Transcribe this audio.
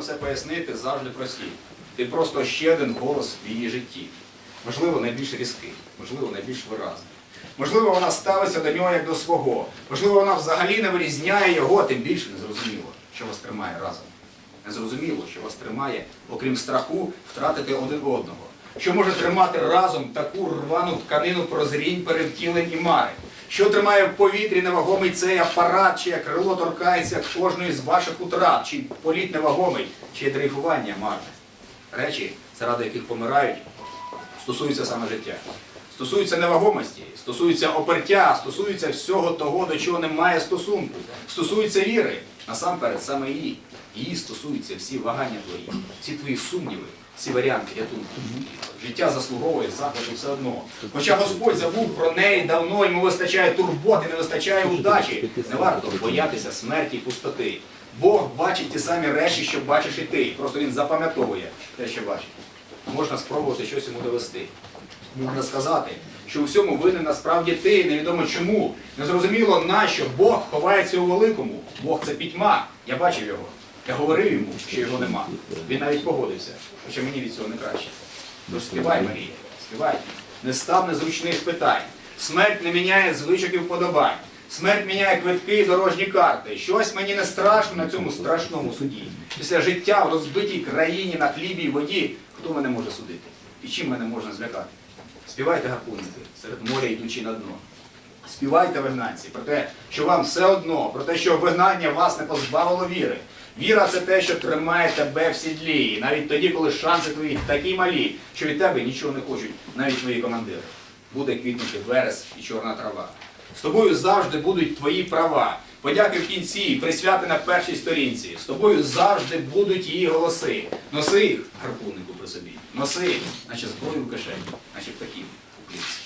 все пояснити завжди прості. Ти просто ще один голос в її житті. Можливо, найбільш різкий, можливо, найбільш виразний. Можливо, вона ставиться до нього як до свого. Можливо, вона взагалі не вирізняє його, тим більше не зрозуміло, що вас тримає разом. Не зрозуміло, що вас тримає, окрім страху, втратити один одного. Що може тримати разом таку рвану тканину прозрінь, перевтілень і мари? Що тримає в повітрі невагомий цей апарат, чиє крило торкається кожної з ваших утрат, чий політ невагомий, чиє дрейфування марне? Речі, заради яких помирають, стосуються саме життя. Стосуються невагомості, стосуються опертя, стосуються всього того, до чого немає стосунку, стосуються віри, насамперед саме її. Її стосуються всі вагання твої, всі твої сумніви, всі варіанти рятунку. Життя заслуговує захисту все одно. Хоча Господь забув про неї давно, йому вистачає турботи, не вистачає удачі. Не варто боятися смерті і пустоти. Бог бачить ті самі речі, що бачиш і ти. Просто він запам'ятовує те, що бачить. Можна спробувати щось йому довести. Можна сказати, що у всьому винен насправді ти, невідомо чому. Незрозуміло нащо Бог ховається у великому. Бог це пітьма. Я бачив його. Я говорив йому, що його нема. Він навіть погодився, хоча мені від цього не краще. Тож співай, Марія, співай. Не став незручних питань. Смерть не міняє звичок і вподобань. Смерть міняє квитки і дорожні карти. Щось мені не страшно на цьому страшному суді. Після життя в розбитій країні на хлібі й воді, хто мене може судити? І чим мене можна злякати? Співайте, гарпунники, серед моря йдучи на дно. Співайте, вигнанці, про те, що вам все одно, про те, що вигнання вас не позбавило віри. Віра це те, що тримає тебе в сідлі, навіть тоді, коли шанси твої такі малі, що від тебе нічого не хочуть, навіть твої командири. Буде квітнути верес і чорна трава. З тобою завжди будуть твої права. Подяки в кінці, присвяти на першій сторінці. З тобою завжди будуть її голоси. Носи їх, гарпуннику при собі. Носи, їх, наче зброю в кишені, наче птахів у клітці.